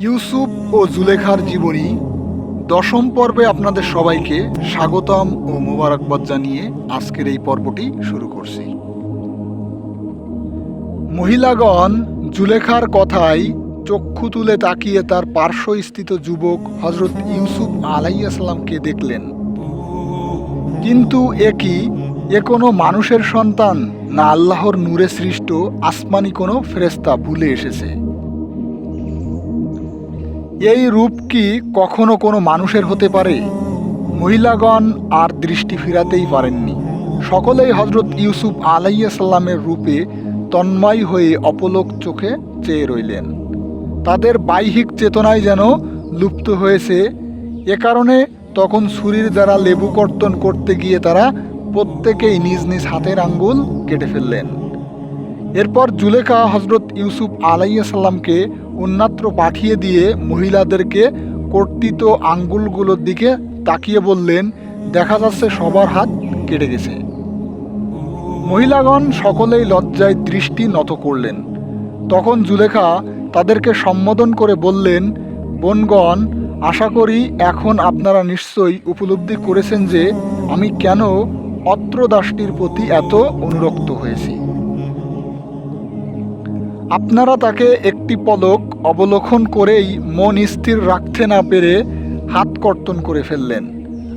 ইউসুফ ও জুলেখার জীবনী দশম পর্বে আপনাদের সবাইকে স্বাগতম ও মোবারকবাদ জানিয়ে আজকের এই পর্বটি শুরু করছি। মহিলাগণ জুলেখার কথায় চক্ষু তুলে তাকিয়ে তার পার্শ্বস্থিত যুবক হজরত ইউসুফ আলাইসাল্লামকে দেখলেন। কিন্তু এ কি? এ কোনো মানুষের সন্তান না আল্লাহর নূরে সৃষ্ট আসমানি কোনো ফেরেস্তা ভুলে এসেছে? এই রূপ কি কখনো কোনো মানুষের হতে পারে? মহিলাগণ আর দৃষ্টি ফিরাতেই পারেননি। সকলেই হজরত ইউসুফ আলাইসাল্লামের রূপে তন্ময় হয়ে অপলোক চোখে চেয়ে রইলেন। তাদের বাহ্যিক চেতনায় যেন লুপ্ত হয়েছে। এ কারণে তখন ছুরির দ্বারা লেবু কর্তন করতে গিয়ে তারা প্রত্যেকেই নিজ নিজ হাতের আঙ্গুল কেটে ফেললেন। এরপর জুলেখা হজরত ইউসুফ আলাইসাল্লামকে অন্যত্র পাঠিয়ে দিয়ে মহিলাদেরকে কর্তৃত আঙ্গুলগুলোর দিকে তাকিয়ে বললেন, দেখা যাচ্ছে সবার হাত কেটে গেছে। মহিলাগণ সকলেই লজ্জায় দৃষ্টি নত করলেন। তখন জুলেখা তাদেরকে সম্বোধন করে বললেন, বনগণ, আশা করি এখন আপনারা নিশ্চয়ই উপলব্ধি করেছেন যে আমি কেন অত্র দাসটির প্রতি এত অনুরক্ত হয়েছি? আপনারা তাকে একটি পলক অবলোকন করেই মন স্থির রাখতে না পেরে হাত কর্তন করে ফেললেন।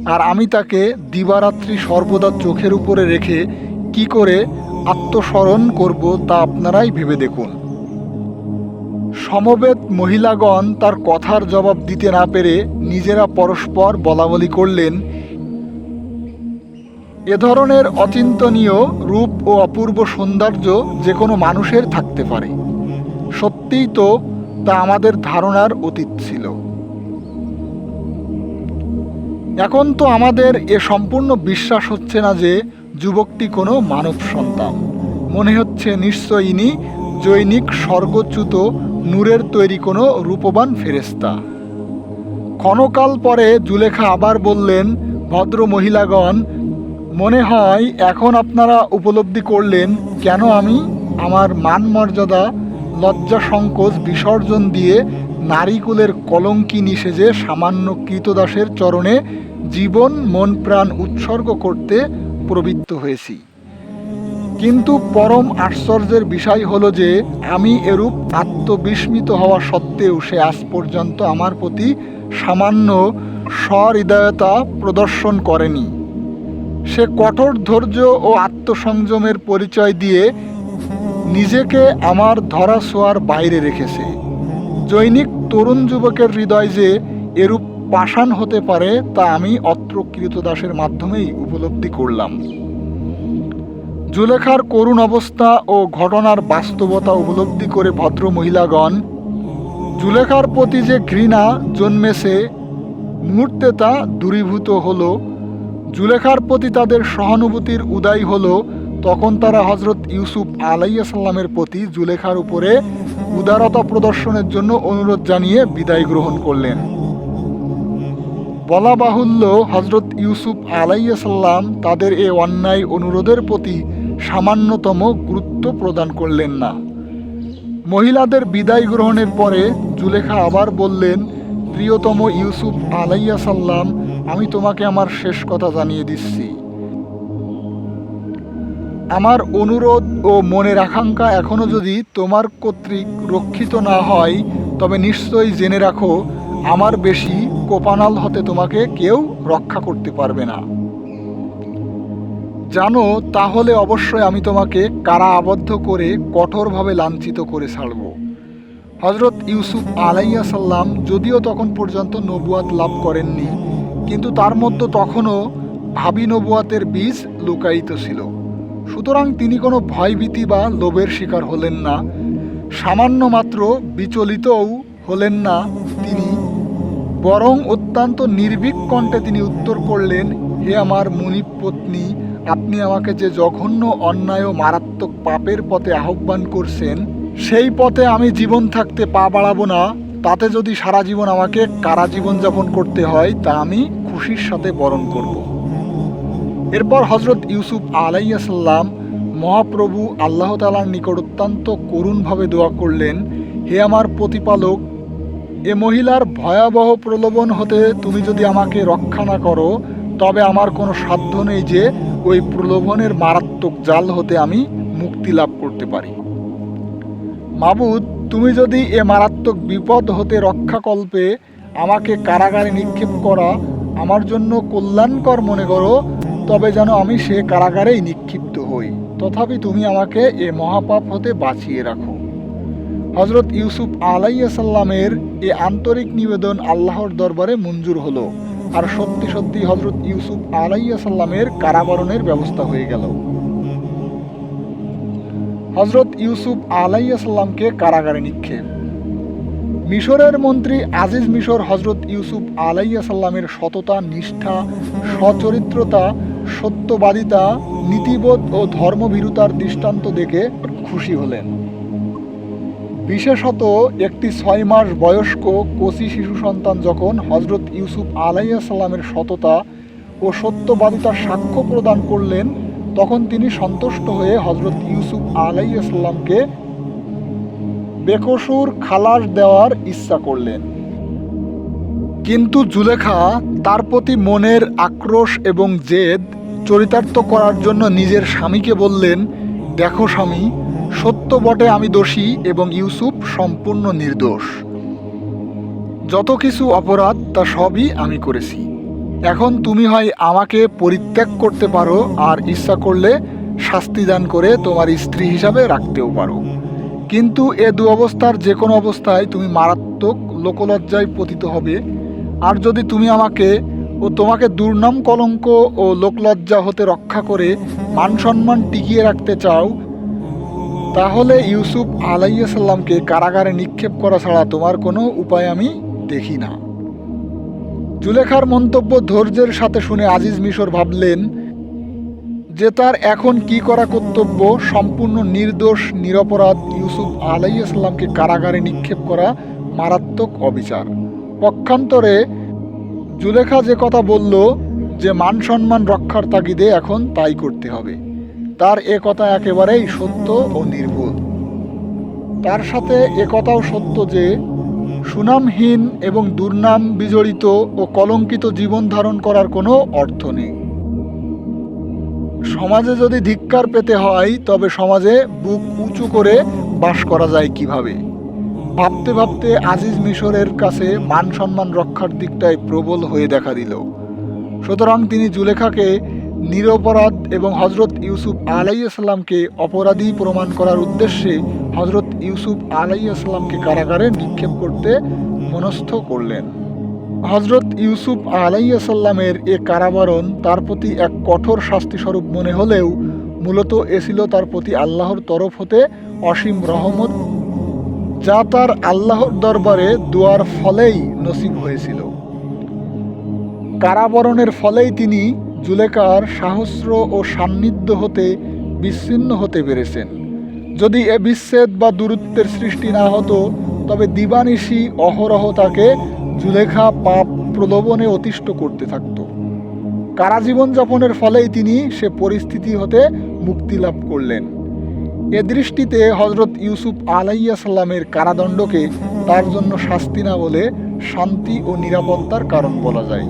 আর আমি তাকে দিবারাত্রি সর্বদা চোখের উপরে রেখে কি করে আত্মস্মরণ করব তা আপনারাই ভেবে দেখুন। সমবেত মহিলাগণ তার কথার জবাব দিতে না পেরে নিজেরা পরস্পর বলাবলি করলেন এ ধরনের অচিন্তনীয় রূপ ও অপূর্ব সৌন্দর্য যে কোনো মানুষের থাকতে পারে। সত্যিই তো তা আমাদের ধারণার অতীত ছিল। এখন তো আমাদের এ সম্পূর্ণ বিশ্বাস হচ্ছে না যে যুবকটি কোনো মানব সন্তান। মনে হচ্ছে নিশ্চয় ইনি জৈনিক স্বর্গচ্যুত নূরের তৈরি কোনো রূপবান ফেরেস্তা ক্ষণকাল পরে জুলেখা আবার বললেন, ভদ্র মহিলাগণ মনে হয় এখন আপনারা উপলব্ধি করলেন কেন আমি আমার মান মর্যাদা, লজ্জা সংকোচ, বিসর্জন দিয়ে নারীকুলের কলঙ্কিনী সেজে সামান্য কৃতদাসের চরণে জীবন, মন, প্রাণ উৎসর্গ করতে প্রবৃত্ত হয়েছি। কিন্তু পরম আশ্চর্যের বিষয় হলো যে আমি এরূপ আত্মবিস্মিত হওয়া সত্ত্বেও সে আজ পর্যন্ত আমার প্রতি সামান্য সহৃদয়তা প্রদর্শন করেনি। সে কঠোর ধৈর্য ও আত্মসংযমের পরিচয় দিয়ে নিজেকে আমার ধরা ছোঁয়ার বাইরে রেখেছে। জৈনিক তরুণ যুবকের হৃদয় যে এরূপ পাষাণ হতে পারে, তা আমি অত্র কৃতদাসের মাধ্যমেই উপলব্ধি করলাম। জুলেখার করুণ অবস্থা ও ঘটনার বাস্তবতা উপলব্ধি করে ভদ্র মহিলাগণ জুলেখার প্রতি যে ঘৃণা জন্মেছে, মুহূর্তে তা দূরীভূত হলো জুলেখার প্রতি তাদের সহানুভূতির উদয় হলো তখন তারা হজরত ইউসুফ আলাইসাল্লামের প্রতি জুলেখার উপরে উদারতা প্রদর্শনের জন্য অনুরোধ জানিয়ে বিদায় গ্রহণ করলেন। বলা বাহুল্য হজরত ইউসুফ আলাইসাল্লাম তাদের এ অন্যায় অনুরোধের প্রতি সামান্যতম গুরুত্ব প্রদান করলেন না। মহিলাদের বিদায় গ্রহণের পরে জুলেখা আবার বললেন, প্রিয়তম ইউসুফ আলাইসাল্লাম আমি তোমাকে আমার শেষ কথা জানিয়ে দিচ্ছি। আমার অনুরোধ ও মনের আকাঙ্ক্ষা এখনও যদি তোমার কর্তৃক রক্ষিত না হয়, তবে নিশ্চয়ই জেনে রাখো, আমার বেশি কোপানাল হতে তোমাকে কেউ রক্ষা করতে পারবে না। জানো, তাহলে অবশ্যই আমি তোমাকে কারা আবদ্ধ করে কঠোরভাবে লাঞ্ছিত করে ছাড়ব। হজরত ইউসুফ আলাইয়া সাল্লাম যদিও তখন পর্যন্ত নবুয়াত লাভ করেননি কিন্তু তার মধ্যে তখনও ভাবি নবুয়াতের বীজ লুকায়িত ছিল। সুতরাং তিনি কোনো ভয়ভীতি বা লোভের শিকার হলেন না। সামান্য মাত্র বিচলিতও হলেন না তিনি। বরং অত্যন্ত নির্ভীক কণ্ঠে তিনি উত্তর করলেন, হে আমার মুনিব পত্নী, আপনি আমাকে যে জঘন্য, অন্যায় ও মারাত্মক পাপের পথে আহ্বান করছেন, সেই পথে আমি জীবন থাকতে পা বাড়াবো না। তাতে যদি সারা জীবন আমাকে কারা জীবন যাপন করতে হয়, তা আমি খুশির সাথে বরণ করব। এরপর হজরত ইউসুফ আলাইসাল্লাম মহাপ্রভু আল্লাহ তালার নিকট অত্যন্ত করুণভাবে দোয়া করলেন, হে আমার প্রতিপালক, এ মহিলার ভয়াবহ প্রলোভন হতে তুমি যদি আমাকে রক্ষা না করো, তবে আমার কোনো সাধ্য নেই যে ওই প্রলোভনের মারাত্মক জাল হতে আমি মুক্তি লাভ করতে পারি মাবুদ, তুমি যদি এ মারাত্মক বিপদ হতে রক্ষাকল্পে আমাকে কারাগারে নিক্ষেপ করা আমার জন্য কল্যাণকর মনে করো, তবে যেন আমি সে কারাগারেই নিক্ষিপ্ত হই। তথাপি তুমি আমাকে এ মহাপাপ হতে বাঁচিয়ে রাখো। হজরত ইউসুফ আলাইসাল্লামের এ আন্তরিক নিবেদন আল্লাহর দরবারে মঞ্জুর হলো। আর সত্যি সত্যি হজরত ইউসুফ আলাইসাল্লামের কারাবরণের ব্যবস্থা হয়ে গেল। হজরত ইউসুফ আলাইসাল্লামকে কারাগারে নিক্ষেপ। মিশরের মন্ত্রী আজিজ মিশর হজরত ইউসুফ আলাইসাল্লামের সততা, নিষ্ঠা, সচরিত্রতা, সত্যবাদিতা, নীতিবোধ ও ধর্মভীরুতার দৃষ্টান্ত দেখে খুশি হলেন। বিশেষত একটি ছয় মাস বয়স্ক কচি শিশু সন্তান যখন হজরত ইউসুফ আলাইসাল্লামের সততা ও সত্যবাদিতার সাক্ষ্য প্রদান করলেন, তখন তিনি সন্তুষ্ট হয়ে হজরত ইউসুফ আলাইসাল্লামকে বেকসুর খালাস দেওয়ার ইচ্ছা করলেন। কিন্তু জুলেখা তার প্রতি মনের আক্রোশ এবং জেদ চরিতার্থ করার জন্য নিজের স্বামীকে বললেন, দেখো স্বামী, সত্য বটে আমি দোষী এবং ইউসুফ সম্পূর্ণ নির্দোষ। যত কিছু অপরাধ, তা সবই আমি করেছি। এখন তুমি হয় আমাকে পরিত্যাগ করতে পারো আর ইচ্ছা করলে শাস্তি দান করে তোমার স্ত্রী হিসাবে রাখতেও পারো। কিন্তু এ দু অবস্থার যে কোনো অবস্থায় তুমি মারাত্মক লোকলজ্জায় পতিত হবে। আর যদি তুমি আমাকে ও তোমাকে দুর্নাম কলঙ্ক ও লোকলজ্জা হতে রক্ষা করে মান সম্মান টিকিয়ে রাখতে চাও, তাহলে ইউসুফ আলাইসাল্লামকে কারাগারে নিক্ষেপ করা ছাড়া তোমার কোনো উপায় আমি দেখি না। জুলেখার মন্তব্য ধৈর্যের সাথে শুনে আজিজ মিশর ভাবলেন যে তার এখন কি করা কর্তব্য সম্পূর্ণ নির্দোষ, নিরপরাধ ইউসুফ আলাইসাল্লামকে কারাগারে নিক্ষেপ করা মারাত্মক অবিচার। পক্ষান্তরে জুলেখা যে কথা বলল যে মান সম্মান রক্ষার তাগিদে এখন তাই করতে হবে, তার এ কথা একেবারেই সত্য ও নির্ভুল। তার সাথে এ কথাও সত্য যে সুনামহীন এবং দুর্নাম বিজড়িত ও কলঙ্কিত জীবন ধারণ করার কোনো অর্থ নেই। সমাজে যদি ধিক্কার পেতে হয়, তবে সমাজে বুক উঁচু করে বাস করা যায় কীভাবে? ভাবতে ভাবতে আজিজ মিশরের কাছে মান সম্মান রক্ষার দিকটাই প্রবল হয়ে দেখা দিল। সুতরাং তিনি জুলেখাকে নিরপরাধ এবং হজরত ইউসুফ আলাইসাল্লামকে অপরাধী প্রমাণ করার উদ্দেশ্যে হজরত ইউসুফ আলাইসাল্লামকে কারাগারে নিক্ষেপ করতে মনস্থ করলেন। হজরত ইউসুফ আলাইসাল্লামের এ কারাবরণ তার প্রতি এক কঠোর শাস্তিস্বরূপ মনে হলেও মূলত এ ছিল তার প্রতি আল্লাহর তরফ হতে অসীম রহমত, যা তার আল্লাহর দরবারে দোয়ার ফলেই নসিব হয়েছিল। কারাবরণের ফলেই তিনি জুলেকার সাহস্র ও সান্নিধ্য হতে বিচ্ছিন্ন হতে পেরেছেন। যদি এ বিচ্ছেদ বা দূরত্বের সৃষ্টি না হতো, তবে দিবানিশি অহরহ তাকে জুলেখা পাপ প্রলোভনে অতিষ্ঠ করতে থাকত। কারাজীবন যাপনের ফলেই তিনি সে পরিস্থিতি হতে মুক্তি লাভ করলেন। এ দৃষ্টিতে হজরত ইউসুফ আলাইয়া সাল্লামের কারাদণ্ডকে তার জন্য শাস্তি না বলে শান্তি ও নিরাপত্তার কারণ বলা যায়।